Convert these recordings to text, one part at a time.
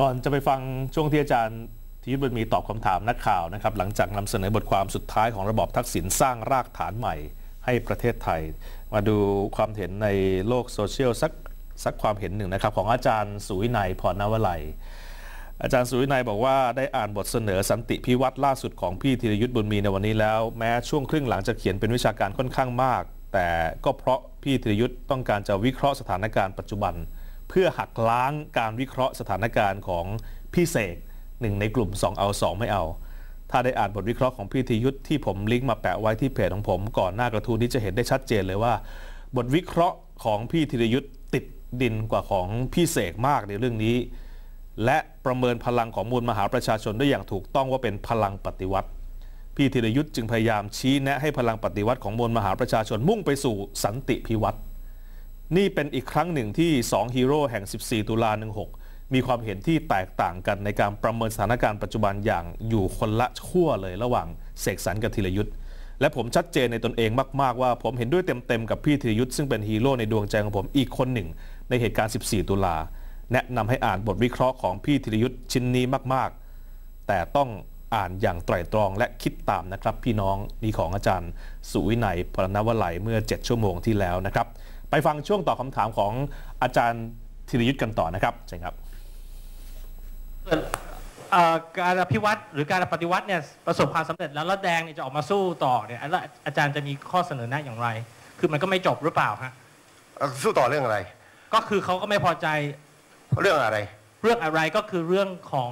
ก่อนจะไปฟังช่วงที่อาจารย์ธีรบุญมีตอบคำถามนักข่าวนะครับ หลังจากนำเสนอบทความสุดท้ายของระบอบทักษิณสร้างรากฐานใหม่ให้ประเทศไทย มาดูความเห็นในโลกโซเชียลสักสักความเห็นหนึ่งนะครับ ของอาจารย์สุวินัยพรนวลัย อาจารย์สุวินัยบอกว่าได้อ่านบทเสนอสันติพิวัตรล่าสุดของพี่ธีรยุทธ์บุญมีในวันนี้แล้ว แม้ช่วงครึ่งหลังจะเขียนเป็นวิชาการค่อนข้างมาก แต่ก็เพราะพี่ธีรยุทธ์ต้องการจะวิเคราะห์สถานการณ์ปัจจุบัน เพื่อหักล้างการวิเคราะห์สถานการณ์ของพี่เสกหนึ่งในกลุ่ม 2 เอา 2 ไม่เอา ถ้าได้อ่านบทวิเคราะห์ของพี่ธีรยุทธ์ที่ผมลิงก์มาแปะไว้ที่เพจของผม ก่อนหน้ากระทู้นี้จะเห็นได้ชัดเจนเลยว่า บทวิเคราะห์ของพี่ธีรยุทธ์ติดดินกว่าของพี่เสกมากในเรื่องนี้ และประเมินพลังของมวลมหาประชาชนได้อย่างถูกต้องว่าเป็นพลังปฏิวัติพี่ธีรยุทธ์จึงพยายามชี้แนะให้พลังปฏิวัติของมวลมหาประชาชนมุ่งไปสู่สันติพิวัตร นี่เป็นอีกครั้งหนึ่งที่ 2 ฮีโร่แห่ง 14 ตุลา 16 มีความเห็นที่แตกต่างกันในการประเมินสถานการณ์ปัจจุบันอย่างอยู่คนละขั้วเลยระหว่างเสกสรรกับธีรยุทธ์และผมชัดเจนในตนเองมากๆว่า ผมเห็นด้วยเต็มๆกับพี่ธีรยุทธ์ซึ่งเป็นฮีโร่ในดวงใจของผมอีกคนหนึ่ง ในเหตุการณ์ 14 ตุลา แนะนำให้อ่านบทวิเคราะห์ของพี่ธีรยุทธ์ชิ้นนี้มากๆ แต่ต้องอ่านอย่างไตร่ตรองและคิดตามนะครับ พี่น้องนี่ของอาจารย์ สุวินัยพรณวลัยเมื่อ 7 ชั่วโมงที่แล้วนะครับ ไปฟังช่วงตอบคำถามของอาจารย์ธีรยุทธ์กันต่อนะครับเชิญครับเอ่อการอภิวัตรหรือการปฏิวัติเนี่ยประสบความสำเร็จแล้วแล้วแดงเนี่ยจะออกมาสู้ต่อเนี่ยแล้วอาจารย์จะมีข้อเสนอแนะอย่างไร คือมันก็ไม่จบหรือเปล่าฮะเอ่อสู้ต่อเรื่องอะไร ก็คือเขาก็ไม่พอใจเรื่องอะไร เรื่องอะไรก็คือเรื่องของ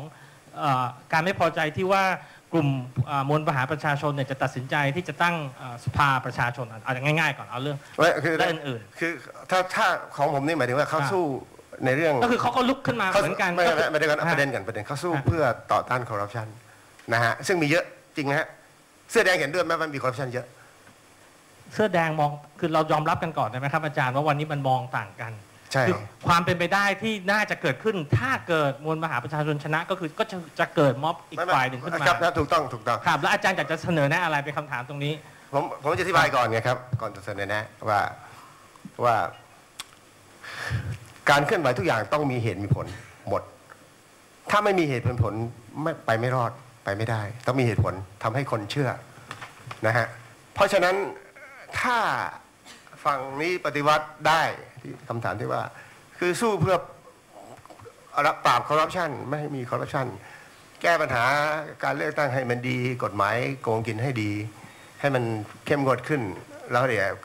เออการไม่พอใจที่ว่า กลุ่มเอ่อมวลมหาประชาชนเนี่ยจะตัดสินใจที่จะตั้งเอ่อสภาประชาชนเอาอย่างง่ายๆก่อนเอาเรื่องไม่คือและอื่นคือถ้าถ้าของผมนี่หมายถึงว่าเขาอ่าสู้ในเรื่องก็คือเขาก็ลุกขึ้นมาเขาเหมือนกันไม่ก็ไม่คือไม่ได้กันฮะประเด็นกันประเด็นเขาสู้ฮะเพื่อต่อต้านคอร์รัปชันนะฮะซึ่งมีเยอะจริงนะฮะเสื้อแดงเห็นด้วยไหมว่ามีคอร์รัปชันเยอะ เสื้อแดงมองคือเรายอมรับกันก่อนได้ไหมครับอาจารย์ว่าวันนี้มันมองต่างกัน ใช่ คือความเป็นไปได้ที่น่าจะเกิดขึ้น ถ้าเกิดมวลมหาประชาชนชนะก็คือก็จะจะเกิดม็อบอีกไม่ไม่ฝ่ายหนึ่งขึ้นมาครับนะถูกต้องถูกต้องครับแล้วอาจารย์อยากจะเสนอแนะอะไรเป็นคำถามตรงนี้ ผมผมจะอธิบายก่อนไงครับ ก่อนจะเสนอแนะว่าว่า การเคลื่อนไหวทุกอย่างต้องมีเหตุมีผลหมด ถ้าไม่มีเหตุผลผลไม่ไปไม่รอดไปไม่ได้ ต้องมีเหตุผลทำให้คนเชื่อนะฮะเพราะฉะนั้นถ้า ฝั่งนี้ปฏิวัติได้ที่คำถามที่ว่า คือสู้เพื่อปราบคอร์รัปชันไม่ให้มีคอร์รัปชันแก้ปัญหาการเลือกตั้งให้มันดี กฎหมายโกงกินให้ดี ให้มันเข้มงวดขึ้น แล้วเดี๋ยว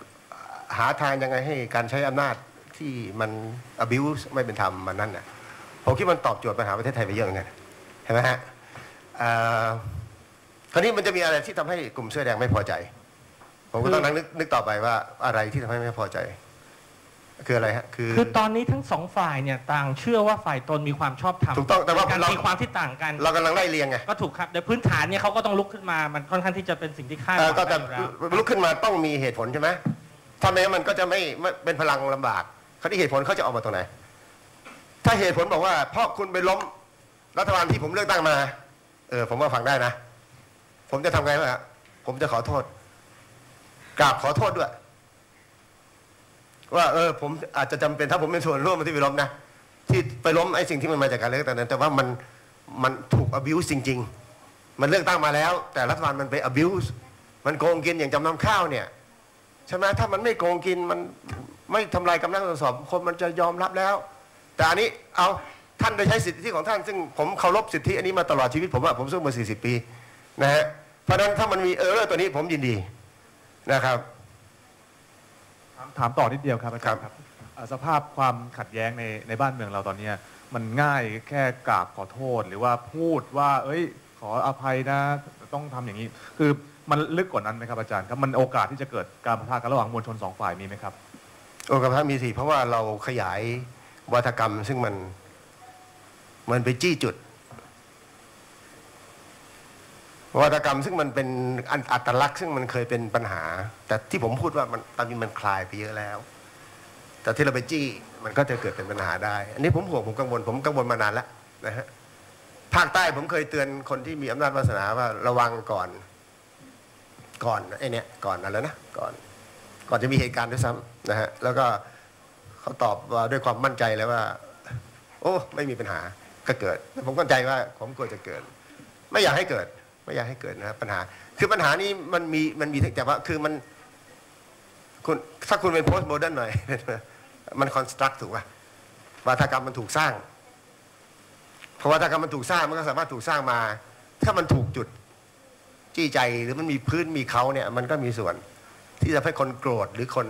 หาทางยังไงให้การใช้อำนาจที่มัน abuse ไม่เป็นธรรมมันนั่นน่ะผมคิดมันตอบโจทย์ปัญหาประเทศไทยไปเยอะเหมือนกันเห็นไหมฮะคราวนี้มันจะมีอะไรที่ทำให้กลุ่มเสื้อแดงไม่พอใจ ผมก็ต้องนั่งนึกนึกต่อไปว่าอะไรที่ทำให้ไม่พอใจ คืออะไรฮะคือคือตอนนี้ทั้งสองฝ่ายเนี่ยต่างเชื่อว่าฝ่ายตนมีความชอบธรรมถูกต้องแต่ว่าในการเราตีความที่ต่างกัน เรากำลังไล่เรียงไงก็ถูกครับในพื้นฐานเนี่ยเขาก็ต้องลุกขึ้นมามันค่อนข้างที่จะเป็นสิ่งที่คาดหเอ่วัองก็แต่ได้อยู่แล้วลุกขึ้นมาต้องมีเหตุผลใช่ไหมถ้าไม่งั้นมันก็จะไม่ไม่เป็นพลังลำบากเขาที่เหตุผลเขาจะออกมาตรงไหน ถ้าเหตุผลบอกว่าเพราะคุณไปล้มรัฐบาลที่ผมเลือกตั้งมา เออ ผมว่าฟังได้นะ ผมจะทำไงบ้างฮะผมจะขอโทษ กราบขอโทษด้วย ว่าเออ ผมอาจจะจำเป็นถ้าผมเป็นส่วนร่วมที่ไปล้มนะที่ไปล้มไอ้สิ่งที่มันมาจากการเลือกตั้งนั้น แต่ว่ามันมันถูก abuse จริง ๆ มันเลือกตั้งมาแล้ว แต่รัฐบาลมันไป abuse มันโกงกินอย่างจำนำข้าวเนี่ยใช่ไหมถ้ามันไม่โกงกินมันไม่ทำลายกำลังตรวจสอบคนมันจะยอมรับแล้ว แต่อันนี้เอาท่านได้ใช้สิทธิของท่าน ซึ่งผมเคารพสิทธิอันนี้มาตลอดชีวิตผมว่าผมสู้มา 40 ปีนะฮะเพราะฉะนั้นถ้ามันมีเออร์ตัวนี้ผมยินดี นะครับ ถามถามต่อนิดเดียวครับอาจารย์คครัรับบอ่าสภาพความขัดแย้งในในบ้านเมืองเราตอนเนี้ยมันง่ายแค่กราบขอโทษหรือว่าพูดว่า เอ้ย ขออภัยนะ ต้องทำอย่างนี้ คือมันลึกกว่านั้นไหมครับอาจารย์ครับมันโอกาสที่จะเกิดการปะทะกันระหว่างมวลชนสองฝ่ายมีไหมครับ โอกาสมีสิเพราะว่าเราขยายวัฒกรรมซึ่งมัน มันไปจี้จุด วัฒกรรมซึ่งมันเป็นอันตลักษณ์ซึ่งมันเคยเป็นปัญหา แต่ที่ผมพูดว่ามันตอนนี้มันคลายไปเยอะแล้ว แต่ที่เราไปจี้มันก็จะเกิดเป็นปัญหาได้ อันนี้ผมห่วงผมกังวลผมกังวลมานานแล้วนะฮะภาคใต้ผมเคยเตือนคนที่มีอำนาจวาสนาว่าระวังก่อน ก่อนไอ้เนี่ยก่อนอะไรนะก่อน ก่อนจะมีเหตุการณ์ด้วยซ้ำนะฮะแล้วก็เขาตอบว่าด้วยความมั่นใจเลยว่า โอ้ ไม่มีปัญหาก็เกิด ผมเข้าใจว่าผมกลัวจะเกิด ไม่อยากให้เกิด ไม่อยากให้เกิดนะปัญหา คือปัญหานี้มันมีมันมีแต่ว่าคือมันคุณถ้าคุณเป็นโพสต์โมเดิร์นหน่อย มันคอนสตรักถูกป่ะวาทกรรมมันถูกสร้างเพราะวาทกรรมมันถูกสร้างมันก็สามารถถูกสร้างมา ถ้ามันถูกจุดจี้ใจหรือมันมีพื้นมีเขาเนี่ย มันก็มีส่วนที่จะให้คนโกรธหรือคน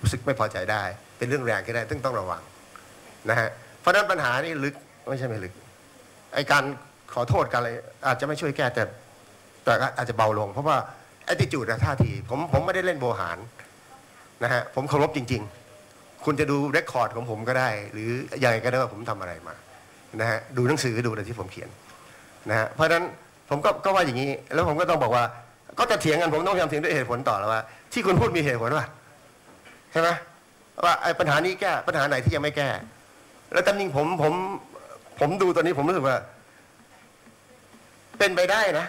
รู้สึกไม่พอใจได้ เป็นเรื่องแรงก็ได้ซึ่งต้องระวังนะฮะเพราะฉะนั้นปัญหานี่ลึกไม่ใช่ไม่ลึกไอการ ขอโทษกันอะไรอาจจะไม่ช่วยแก้แต่แต่ก็อาจจะเบาลง เพราะว่าแอ t i จูดท่าทีผมผมไม่ได้เล่นโบหารนะฮะผมเคารพจริง ๆ คุณจะดูเรคคอร์ดของผมก็ได้ หรือยังไงก็ได้ว่าผมทำอะไรมานะฮะดูหนังสือดูอะไรที่ผมเขียนนะฮะเพราะฉะนั้นผมก็ก็ว่าอย่างนี้ แล้วผมก็ต้องบอกว่า ก็จะเถียงกันผมต้องพยายามเถียงด้วยเหตุผลต่อแล้วว่า ที่คุณพูดมีเหตุผลว่าใช่ไหมว่าไอ้ปัญหานี้แก้ปัญหาไหนที่ยังไม่แก้ แล้วตำจริงผมผมผมดูตอนนี้ผมรู้สึกว่า เป็นไปได้นะ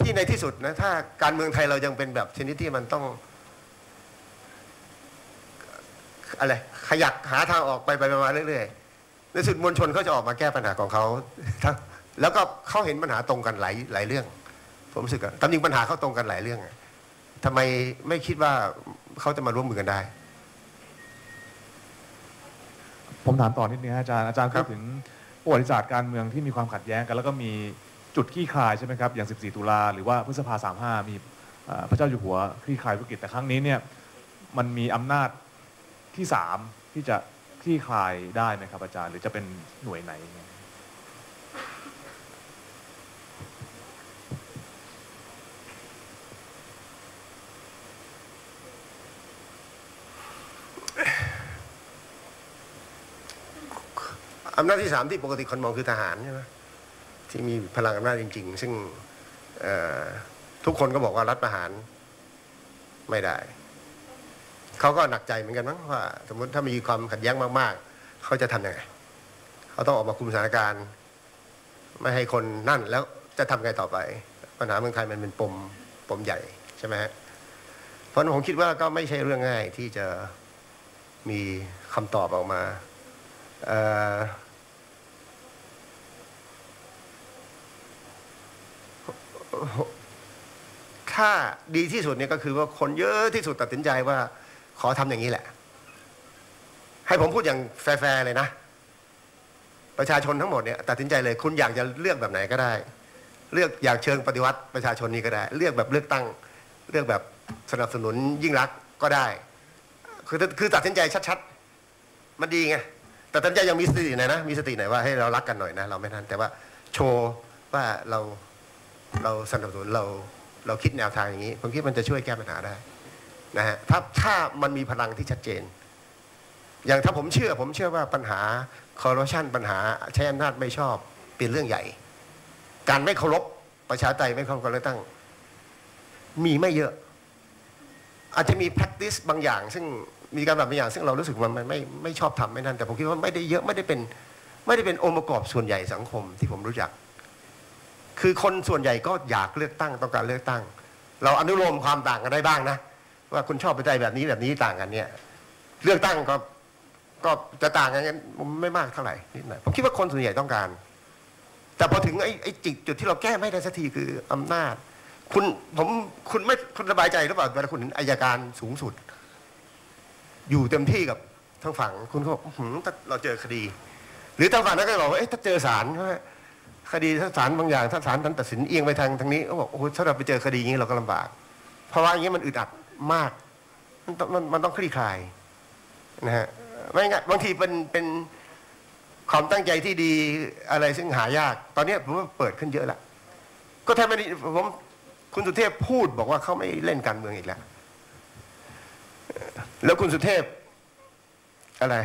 ที่ในที่สุดนะ ถ้าการเมืองไทยเรายังเป็นแบบชนิดที่มันต้องอะไรขยักหาทางออกไปไปมาเรื่อยๆในสุดมวลชนเขาจะออกมาแก้ปัญหาของเขาทั้งแล้วก็เขาเห็นปัญหาตรงกันหลายหลายเรื่อง ผมรู้สึกอะตามจริงปัญหาเขาตรงกันหลายเรื่องอะทำไมไม่คิดว่าเขาจะมาร่วมมือกันได้ ผมถามต่อนิดนึงฮะอาจารย์อาจารย์ครัพูบดถึงประวัติศาสตร์การเมืองที่มีความขัดแย้งกัน แล้วก็มี จุดคลี่คลายใช่ไหมครับอย่าง 14 ตุลาหรือว่าพฤษภา 35 มีพระเจ้าอยู่หัวคลี่คลายวิกฤตแต่ครั้งนี้เนี่ยมันมีอำนาจที่ 3 ที่จะคลี่คลายได้ไหมครับอาจารย์ หรือจะเป็นหน่วยไหน อำนาจที่สามที่ปกติคนมองคือทหารใช่ไหม ที่มีพลังอำนาจจริง ๆ ซึ่งทุกคนก็บอกว่ารัฐประหารไม่ได้ เขาก็หนักใจเหมือนกันมั้งว่า สมมติถ้ามีความขัดแย้งมากๆ เขาจะทำยังไง เขาต้องออกมาคุมสถานการณ์ ไม่ให้คนนั่นแล้วจะทำไงต่อไป ปัญหาเมืองไทยมันเป็นปมปมใหญ่ใช่ไหมฮะเพราะผมคิดว่าก็ไม่ใช่เรื่องง่ายที่จะมีคำตอบออกมาเอ่อ ถ้าดีที่สุดเนี่ยก็คือว่าคนเยอะที่สุดตัดสินใจว่า ขอทำอย่างนี้แหละ ให้ผมพูดอย่างแฟร์ๆเลยนะ ประชาชนทั้งหมดเนี่ยตัดสินใจเลย คุณอยากจะเลือกแบบไหนก็ได้ เลือกอยากเชิงปฏิวัติประชาชนนี้ก็ได้ เลือกแบบเลือกตั้ง เลือกแบบสนับสนุนยิ่งรักก็ได้ คือคือตัดสินใจชัดๆ มันดีไงแต่ตัดสินใจยังมีสติหน่อยนะ มีสติหน่อยว่าให้เรารักกันหน่อยนะ เราไม่ทันแต่ว่าโชว์ว่าเรา เราสนับสนุนเราเราคิดแนวทางอย่างนี้ ผมคิดมันจะช่วยแก้ปัญหาได้นะฮะถ้าถ้ามันมีพลังที่ชัดเจน อย่างถ้าผมเชื่อ ผมเชื่อว่าปัญหาคอร์รัปชันปัญหาใช้อำนาจไม่ชอบเป็นเรื่องใหญ่ การไม่เคารพประชาธิปไตยไม่เคารพการเลือกตั้ง มีไม่เยอะ อาจจะมี practice บางอย่าง ซึ่งมีการแบบบางอย่างซึ่งเรารู้สึกว่ามันไม่ไม่ชอบทำไม่นั่นแต่ผมคิดว่าไม่ได้เยอะไม่ได้เป็นไม่ได้เป็นองค์ประกอบส่วนใหญ่สังคมที่ผมรู้จัก คือคนส่วนใหญ่ก็อยากเลือกตั้งต้องการเลือกตั้ง เราอนุโลมความต่างกันได้บ้างนะ ว่าคุณชอบไปใจแบบนี้แบบนี้ต่างกันเนี่ยเลือกตั้งก็ก็จะต่างกันไม่มากเท่าไหร่นิดหน่อยผมคิดว่าคนส่วนใหญ่ต้องการ แต่พอถึงไอ้ไอ้จิจุดที่เราแก้ไม่ได้สักทีคืออำนาจ คุณผมคุณไม่คุณสบายใจหรือเปล่าเวลาคุณเห็นอายการสูงสุด อยู่เต็มที่กับทางฝั่งคุณก็บอกหือถ้าเราเจอคดี หรือทางฝั่งนั้นก็บอกว่าเอ๊ะถ้าเจอศาลใช่ไหม คดีถ้าศาลบางอย่างถ้าศาลท่านตัดสินเอียงไปทางทางนี้ก็บอกโอ้โหถ้าเราไปเจอคดีอย่างนี้เราก็ลำบาก เพราะว่าอย่างนี้มันอึดอัดมาก มันต้องมันมันต้องคลี่คลายนะฮะไม่งั้นบางทีเป็นเป็นความตั้งใจที่ดีอะไรซึ่งหายาก ตอนนี้ผมว่าเปิดขึ้นเยอะละก็แทบไม่ได้ผมคุณสุเทพพูดบอกว่าเขาไม่เล่นการเมืองอีกแล้ว แล้วคุณสุเทพอะไร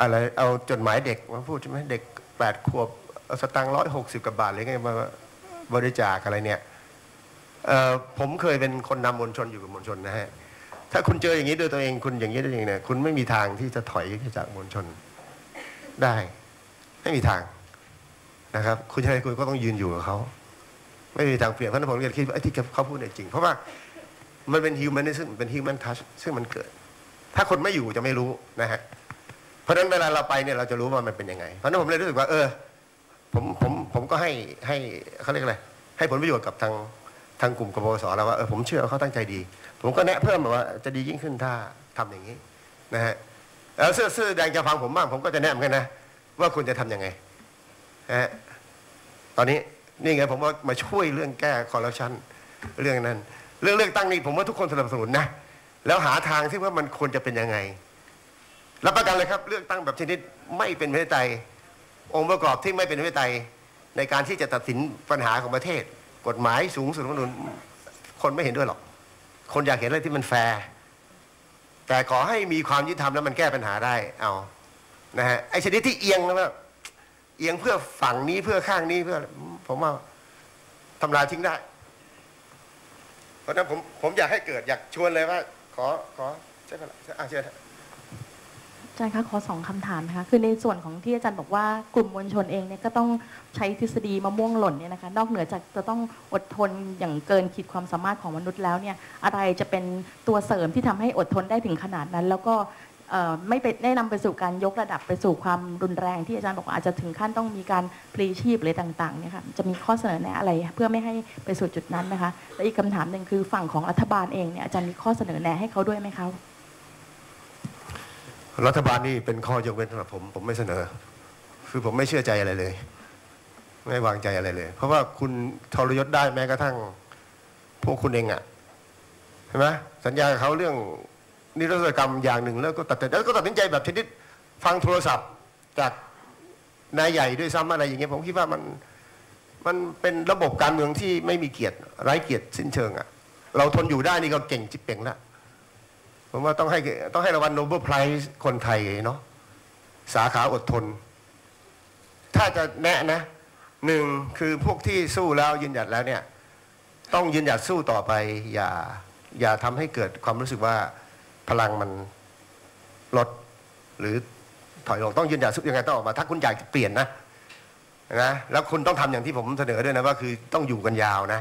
อะไร เอาจดหมายเด็กมาพูดใช่ไหมเด็ก แปดขวบสตังค์ร้อยหกสิบกว่าบาทหรือไงมาบริจาคอะไรเนี่ยผมเคยเป็นคนนำมวลชนอยู่กับมวลชนนะฮะถ้าคุณเจออย่างนี้ด้วยตัวเองคุณอย่างนี้ด้วยเองเนี่ยคุณไม่มีทางที่จะถอยจากมวลชนได้ ไม่มีทางนะครับ คุณชายคุณก็ต้องยืนอยู่กับเขาไม่มีทางเปลี่ยนเพราะนั้นผมเลยคิดว่าไอ้ที่เขาพูดเนี่ยจริง เพราะว่ามันเป็นฮิวแมนซึ่งเป็นฮิวแมนทัชซึ่งมันเกิด ถ้าคนไม่อยู่จะไม่รู้นะฮะ ราะราะฉะนั้นเวลาเราไปเนี่ยเราจะรู้ว่ามันเป็นยังไง เพราะนั้นผมเลยรู้สึกว่า เออ ผมผมผมก็ให้ให้เขาเรียกอะไรให้ผลประโยชน์กับทางทางกลุ่มกบพศแล้วว่าเออผมเชื่อเขาตั้งใจดี ผมก็แนะเพิ่มว่าจะดียิ่งขึ้นถ้าทำอย่างนี้นะฮะแล้วเสื้อเสื้อแดงจะฟังผมบ้างผมก็จะแนะเหมือนกันนะว่าคุณจะทำยังไงฮะตอนนี้นี่ไงผมว่ามาช่วยเรื่องแก้คอร์รัปชันเรื่องนั้น เรื่องเลือกตั้งนี่ผมว่าทุกคนสนับสนุนนะแล้วหาทางที่ว่ามันควรจะเป็นยังไง รับประกันเลยครับเลือกตั้งแบบชนิดไม่เป็นประชาธิปไตยองค์ประกอบที่ไม่เป็นประชาธิปไตยในการที่จะตัดสินปัญหาของประเทศ กฎหมายสูงสุดของนุษย์คนไม่เห็นด้วยหรอก คนอยากเห็นอะไรที่มันแฟร์แต่ขอให้มีความยุติธรรมแล้วมันแก้ปัญหาได้เอานะฮะไอ้ชนิดที่เอียงนะว่าเอียงเพื่อฝั่งนี้เพื่อข้างนี้เพื่อผมว่าทำลายทิ้งได้ เพราะฉะนั้นผมผมอยากให้เกิดอยากชวนเลยว่า ขอขอใช่ไหมล่ะอะเชิญ อาจารย์คะขอสองคำถามนะคะคือในส่วนของที่อาจารย์บอกว่ากลุ่มมวลชนเองเนี่ยก็ต้องใช้ทฤษฎีมะม่วงหล่นเนี่ยนะคะนอกเหนือจากจะต้องอดทนอย่างเกินขีดความสามารถของมนุษย์แล้วเนี่ยอะไรจะเป็นตัวเสริมที่ทำให้อดทนได้ถึงขนาดนั้น แล้วก็ไม่ไปได้นำไปสู่การยกระดับไปสู่ความรุนแรงที่อาจารย์บอกว่าอาจจะถึงขั้นต้องมีการพลีชีพอะไรต่างๆเนี่ยค่ะจะมีข้อเสนอแนะอะไรเพื่อไม่ให้ไปสู่จุดนั้นนะคะและอีกคำถามหนึ่งคือฝั่งของรัฐบาลเองเนี่ยอาจารย์มีข้อเสนอแนะให้เขาด้วยไหมคะ รัฐบาลนี่เป็นข้อยกเว้นสำหรับผม ผมไม่เสนอ คือผมไม่เชื่อใจอะไรเลย ไม่วางใจอะไรเลย เพราะว่าคุณทรยศได้แม้กระทั่ง พวกคุณเองอะเห็นไหมสัญญาเขาเรื่องนิรโทษกรรมอย่างหนึ่งแล้วก็ตัดแล้วก็ตัดสินใจแบบชนิดฟังโทรศัพท์จากนายใหญ่ด้วยซ้ำอะไรอย่างเงี้ยผมคิดว่ามันมันเป็นระบบการเมืองที่ไม่มีเกียรติไร้เกียรติสิ้นเชิงอะเราทนอยู่ได้นี่ก็เก่งจิบเป่งละ ผมว่าต้องให้ต้องให้รางวัลโนเบิลไพรส์คนไทยเนาะสาขาอดทน ถ้าจะแนะนะหนึ่งคือพวกที่สู้แล้วยืนหยัดแล้วเนี่ย ต้องยืนหยัดสู้ต่อไป อย่าอย่าทำให้เกิดความรู้สึกว่าพลังมันลดหรือถอยลงต้องยืนหยัดสู้ยังไงต้องออกมา ถ้าคุณอยากเปลี่ยนนะนะแล้วคุณต้องทำอย่างที่ผมเสนอด้วยนะว่าคือต้องอยู่กันยาวนะ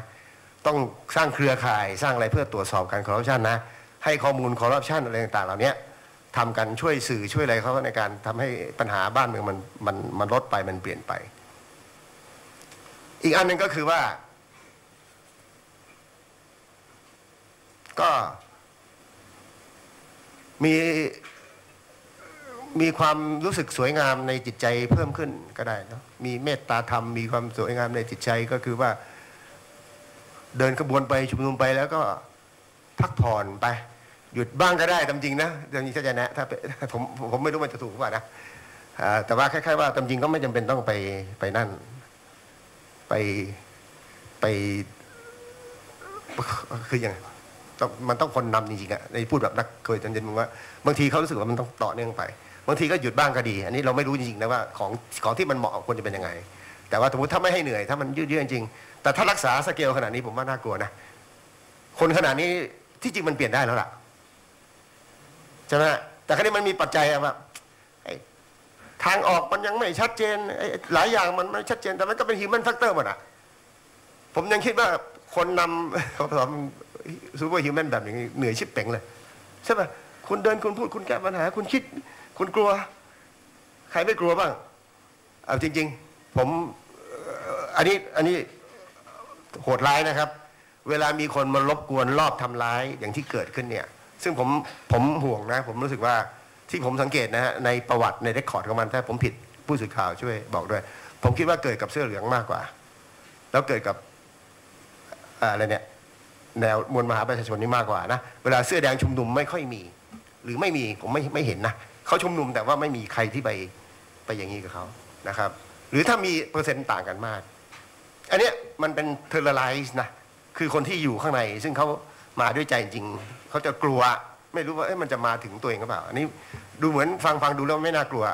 ต้องสร้างเครือข่ายสร้างอะไรเพื่อตรวจสอบการคอร์รัปชันนะ ให้ข้อมูลคอร์รัปชันอะไรต่างๆเหล่านี้ทำกันช่วยสื่อช่วยอะไรเขาในการทำให้ปัญหาบ้านเมืองมันมันมันลดไปมันเปลี่ยนไป อีกอันหนึ่งก็คือว่า ก็มีมีความรู้สึกสวยงามในจิตใจเพิ่มขึ้นก็ได้นะมีเมตตาธรรม มีความสวยงามในจิตใจก็คือว่า เดินขบวนไปชุมนุมไปแล้วก็พักผ่อนไป หยุดบ้างก็ได้ตามจริงนะตามจริงถ้าจะแนะถ้าเป็นผมผมไม่รู้มันจะถูกหรือเปล่านะแต่ว่าคล้ายๆว่าตามจริงก็ไม่จำเป็นต้องไปไปนั่น ไปไปคือยังไงมันต้องคนนำจริงๆอะในพูดแบบนักเคยจนจนมึงว่าบางทีเขารู้สึกว่ามันต้องต่อเนื่องไปบางทีก็หยุดบ้างก็ดี อันนี้เราไม่รู้จริงๆนะว่าของของที่มันเหมาะควรจะเป็นยังไง แต่ว่าสมมติถ้าไม่ให้เหนื่อยถ้ามันยืดเยื้อจริง แต่ถ้ารักษาสเกลขนาดนี้ผมว่าน่ากลัวนะคนขนาดนี้ที่จริงมันเปลี่ยนได้แล้วล่ะ ใช่ไหมแต่ครั้นี้มันมีปัจจัยอะแบบทางออกมันยังไม่ชัดเจนหลายอย่างมันไม่ชัดเจน แต่มันก็เป็น human factor หมดอะผมยังคิดว่าคนนำเขาสอนซูเปอร์ฮิวแมนแบบอย่างนี้เหนื่อยชิบเป่งเลยใช่ป่ะคุณเดินคุณพูดคุณแก้ปัญหา คุณคิด คุณกลัว ใครไม่กลัวบ้างเอาจริง ๆ ผมอันนี้อันนี้โหดร้ายนะครับ เวลามีคนมารบกวนรอบทำร้ายอย่างที่เกิดขึ้นเนี่ย ซึ่งผมผมห่วงนะ ผมรู้สึกว่าที่ผมสังเกตนะฮะในประวัติในเรคคอร์ดของมันถ้าผมผิดผู้สื่อข่าวช่วยบอกด้วย ผมคิดว่าเกิดกับเสื้อเหลืองมากกว่า แล้วเกิดกับอะไรเนี่ยแนวมวลมหาประชาชนนี่มากกว่านะเวลาเสื้อแดงชุมนุมไม่ค่อยมี หรือไม่มีผมไม่ไม่เห็นนะเขาชุมนุมแต่ว่าไม่มีใครที่ไปไปอย่างนี้กับเขานะครับ หรือถ้ามีเปอร์เซ็นต์ต่างกันมาก อันเนี้ยมันเป็นเทอร์ไลซ์นะคือคนที่อยู่ข้างในซึ่งเขา มาด้วยใจจริง เขาจะกลัว ไม่รู้ว่าเอ๊ะมันจะมาถึงตัวเองหรือเปล่า อันนี้ดูเหมือนฟังฟังดูแล้วไม่น่ากลัว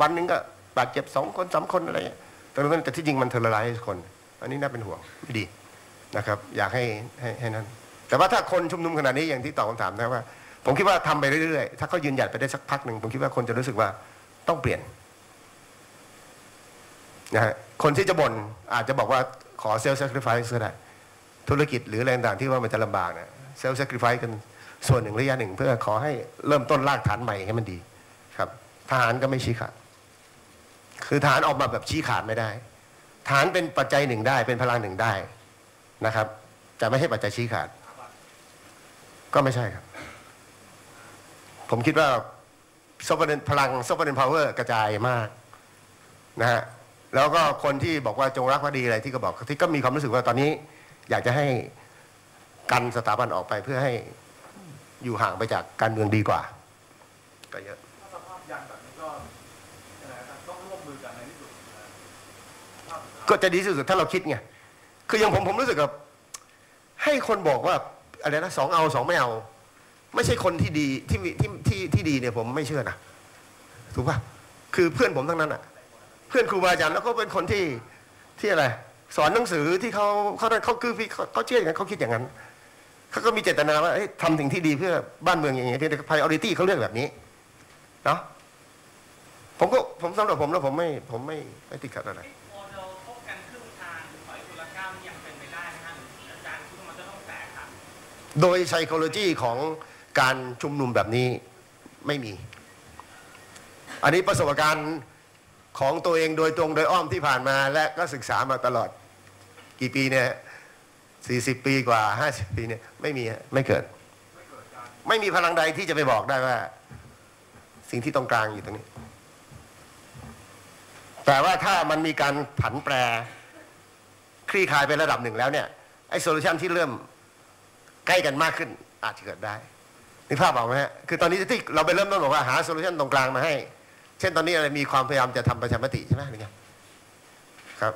วันหนึงก็บาดเจ็บสองคนสามคนอะไรแต่แต่ที่จริงมันเทอร์ไลซ์คน อันนี้น่าเป็นห่วงไม่ดีนะครับ อยากให้ให้ให้นั้น แต่ว่าถ้าคนชุมนุมขนาดนี้อย่างที่ตอบคำถามนะว่า ผมคิดว่าทำไปเรื่อยๆ ถ้าเขายืนหยัดไปได้สักพักหนึ่งผมคิดว่าคนจะรู้สึกว่าต้องเปลี่ยนนะฮะคนที่จะบ่นอาจจะบอกว่าขอเซลล์ sacrifice ก็ได้ ธุรกิจหรืออะไรต่างที่ว่ามันจะลำบากเนี่ยเซลล์ sacrifice กันส่วนหนึ่งระยะหนึ่ง เพื่อขอให้เริ่มต้นรากฐานใหม่ให้มันดีทหารก็ไม่ชี้ขาด คือทหารออกมาแบบชี้ขาดไม่ได้ทหารเป็นปัจจัยหนึ่งได้ เป็นพลังหนึ่งได้นะครับแต่ไม่ใช่ปัจจัยชี้ขาด ก็ไม่ใช่ครับ ผมคิดว่าซ o เ r นพลังซ o เ r นพาวเวอร์กระจายมากนะฮะแล้วก็คนที่บอกว่าจงรักภักดีอะไรที่ก็บอกที่ก็มีความรู้สึกว่าตอนนี้ อยากจะให้กันสถาบันออกไปเพื่อให้อยู่ห่างไปจากการเมืองดีกว่า ก็เยอะสภาพยังแบบนี้ก็ต้องร่วมมือกันในที่สุดก็จะดีที่สุดถ้าเราคิดไงคืออย่างผมผมรู้สึกกับให้คนบอกว่าอะไรนะสองเอาสองไม่เอา ไม่ใช่คนที่ดีที่มีที่ที่ที่ดีเนี่ยผมไม่เชื่อนะถูกป่ะคือเพื่อนผมทั้งนั้นอะ เพื่อนครูบาอาจารย์แล้วก็เป็นคนที่ที่อะไร สอนหนังสือที่เขาเขาเขาคือเขาเขาเชื่ออย่างนั้นเขาคิดอย่างนั้นเขาก็มีเจตนาว่าเอ้ยทำสิ่งที่ดีเพื่อบ้านเมืองอย่างนี้ที่ priority เขาเลือกแบบนี้เนาะผมก็ผมสำหรับผมแล้วผมไม่ผมไม่ไม่ติดขัดอะไรโมเดลพบกันครึ่งทางถอยคนละก้าวนี่ยังเป็นไปได้นะฮะหรืออาจารย์คิดว่ามันจะต้องแตกครับโดย psychology ของการชุมนุมแบบนี้ไม่มี อันนี้ประสบการณ์ ของตัวเองโดยตรงโดยอ้อมที่ผ่านมาและก็ศึกษามาตลอดกี่ปีเนี่ยสี่สิบปีกว่าห้าสิบปีเนี่ยไม่มีไม่เกิด ไม่มีพลังใดที่จะไปบอกได้ว่า สิ่งที่ตรงกลางอยู่ตรงนี้ แต่ว่าถ้ามันมีการผันแปร คลี่คลายไประดับหนึ่งแล้วเนี่ยไอ้โซลูชันที่เริ่มใกล้กันมากขึ้นอาจจะเกิดได้นึกภาพออกไหมฮะคือตอนนี้ที่เราไปเริ่มต้นบอกว่าหาโซลูชันตรงกลางมาให้ เช่นตอนนี้อะไรมีความพยายามจะทำประชามติใช่ไหมหรือไงครับ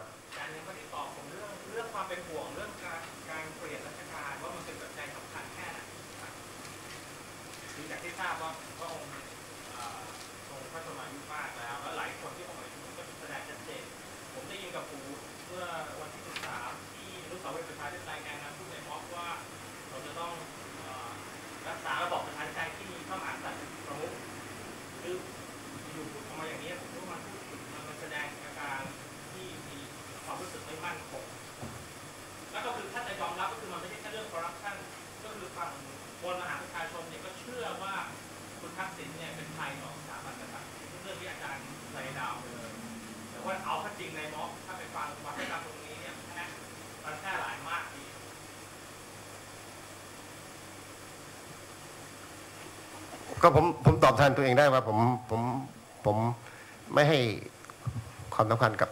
ก็ผมผมตอบแทนตัวเองได้ว่าผมผมผมไม่ให้ความสำคัญกับ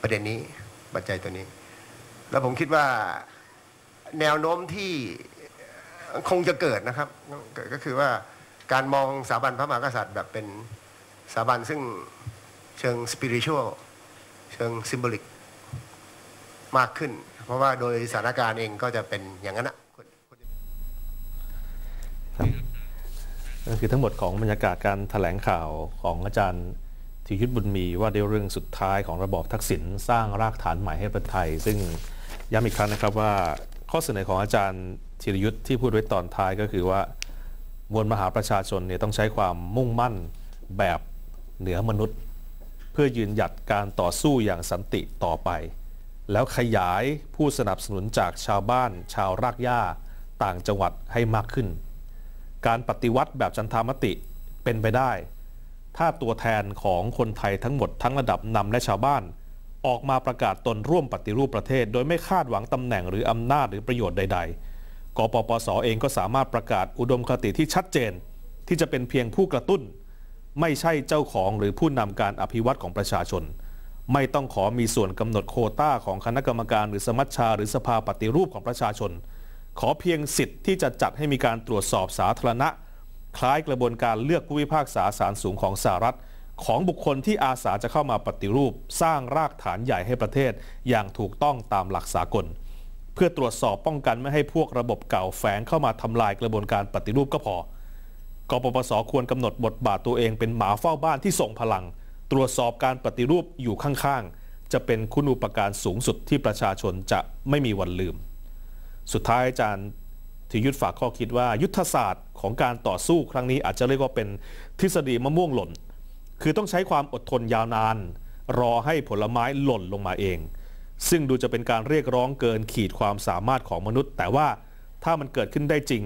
ประเด็นนี้ปัจจัยตัวนี้ แล้วผมคิดว่าแนวโน้มที่คงจะเกิดนะครับเกิดก็คือว่าการมองสถาบันพระมหากษัตริย์แบบเป็นสถาบันซึ่งเชิงสปิริชวลเชิงซิมโบลิกมากขึ้น เพราะว่าโดยสถานการณ์เองก็จะเป็นอย่างนั้นอะ นั่นคือทั้งหมดของบรรยากาศการถแถลงข่าวของอาจารย์ธีรยุทธบุญมีว่าในเรื่องสุดท้ายของระบอบทักษิณสร้างรากฐานใหม่ให้ประเทศไทย ซึ่งย้ำอีกครั้งนะครับว่าข้อเสนอของอาจารย์ธีรยุทธที่พูดไว้ตอนท้ายก็คือว่ามวลมหาประชาชนเนี่ยต้องใช้ความมุ่งมั่นแบบเหนือมนุษย์ เพื่อยืนหยัดการต่อสู้อย่างสันติต่อไป แล้วขยายผู้สนับสนุนจากชาวบ้าน ชาวรากหญ้าต่างจังหวัดให้มากขึ้น การปฏิวัติแบบจันทามติเป็นไปได้ ถ้าตัวแทนของคนไทยทั้งหมดทั้งระดับนำและชาวบ้าน ออกมาประกาศตนร่วมปฏิรูปประเทศ โดยไม่คาดหวังตำแหน่งหรืออำนาจหรือประโยชน์ใด ๆ กปปสเองก็สามารถประกาศอุดมคติที่ชัดเจน ที่จะเป็นเพียงผู้กระตุ้น ไม่ใช่เจ้าของหรือผู้นำการอภิวัตของประชาชน ไม่ต้องขอมีส่วนกำหนดโคต้าของคณะกรรมการหรือสมัชชา หรือสภาปฏิรูปของประชาชน ขอเพียงสิทธิ์ที่จะจัดให้มีการตรวจสอบสาธารณะ คล้ายกระบวนการเลือกผู้พิพากษาศาลสูงของสหรัฐ ของบุคคลที่อาสาจะเข้ามาปฏิรูป สร้างรากฐานใหญ่ให้ประเทศ อย่างถูกต้องตามหลักสากล เพื่อตรวจสอบป้องกันไม่ให้พวกระบบเก่าแฝงเข้ามาทำลายกระบวนการปฏิรูปก็พอกปปสควรกำหนดบทบาทตัวเองเป็นหมาเฝ้าบ้านที่ส่งพลัง ตรวจสอบการปฏิรูปอยู่ข้างๆ จะเป็นคุณูปการสูงสุดที่ประชาชนจะไม่มีวันลืม สุดท้ายอาจารย์ธีรยุทธฝากข้อคิดว่ายุทธศาสตร์ของการต่อสู้ครั้งนี้อาจจะเรียกว่าเป็นทฤษฎีมะม่วงหล่น คือต้องใช้ความอดทนยาวนาน รอให้ผลไม้หล่นลงมาเอง ซึ่งดูจะเป็นการเรียกร้องเกินขีดความสามารถของมนุษย์ แต่ว่าถ้ามันเกิดขึ้นได้จริง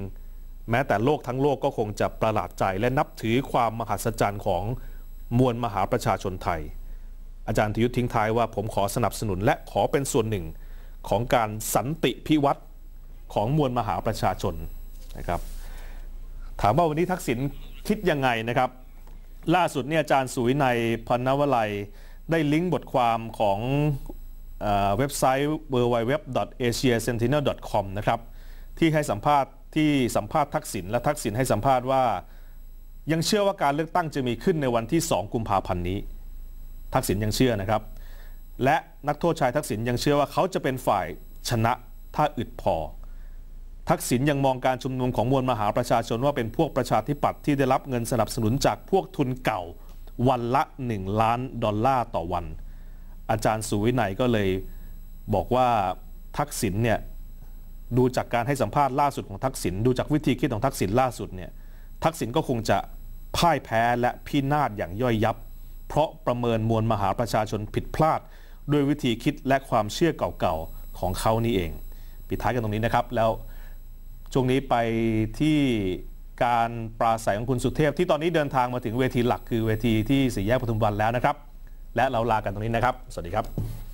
แม้แต่โลกทั้งโลกก็คงจะประหลาดใจและนับถือความมหัศจรรย์ของมวลมหาประชาชนไทย อาจารย์ทยุทธทิ้งท้ายว่าผมขอสนับสนุนและขอเป็นส่วนหนึ่งของการสันติพิวัตร ของมวลมหาประชาชนนะครับถามว่าวันนี้ทักษิณคิดยังไงนะครับ ล่าสุดเนี่ยอาจารย์สุวินัยพันนวลัยได้ลิงก์บทความของเอเว็บไซต์ www.asiasentinel.com นะครับที่ให้สัมภาษณ์ที่สัมภาษณ์ทักษิณและทักษิณให้สัมภาษณ์ว่า ยังเชื่อว่าการเลือกตั้งจะมีขึ้นในวันที่ 2 กุมภาพันธ์นี้ ทักษิณยังเชื่อนะครับ และนักโทษชายทักษิณยังเชื่อว่าเขาจะเป็นฝ่ายชนะถ้าอึดพอ ทักษิณยังมองการชุมนุมของมวลมหาประชาชนว่าเป็นพวกประชาธิปัตย์ที่ได้รับเงินสนับสนุนจากพวกทุนเก่าวันละ 1 ล้านดอลลาร์ต่อวัน อาจารย์สุวินัยก็เลยบอกว่าทักษิณเนี่ยดูจากการให้สัมภาษณ์ล่าสุดของทักษิณดูจากวิธีคิดของทักษิณล่าสุดเนี่ยทักษิณก็คงจะพ่ายแพ้และพินาศอย่างย่อยยับ เพราะประเมินมวลมหาประชาชนผิดพลาด ด้วยวิธีคิดและความเชื่อเก่าๆของเขานี่เอง ปิดท้ายกันตรงนี้นะครับแล้ว ช่วงนี้ไปที่การปราศัยของคุณสุเทพ ที่ตอนนี้เดินทางมาถึงเวทีหลักคือเวทีที่สี่แยกปทุมวันแล้วนะครับ และเราลากันตรงนี้นะครับ สวัสดีครับ